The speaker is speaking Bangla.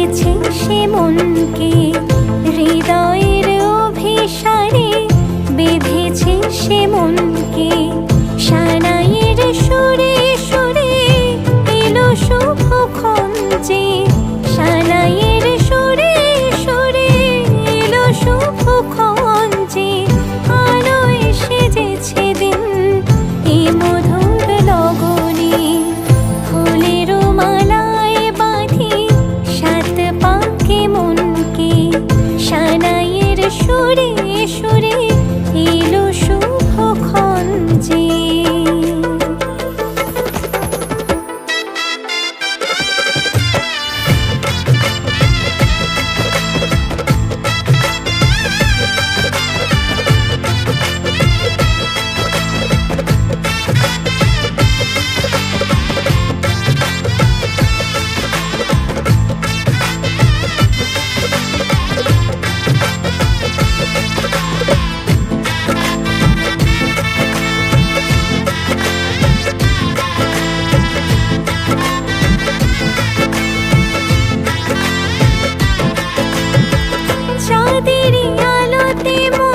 দিয়েছে সে মনকে, হৃদয়ের অভিসারে বেঁধেছে সে মনকে। সানাইয়ের সুরে সুরে এলো শুভ খঞ্জে, সানাইয়ের మిరియాలో తేమో.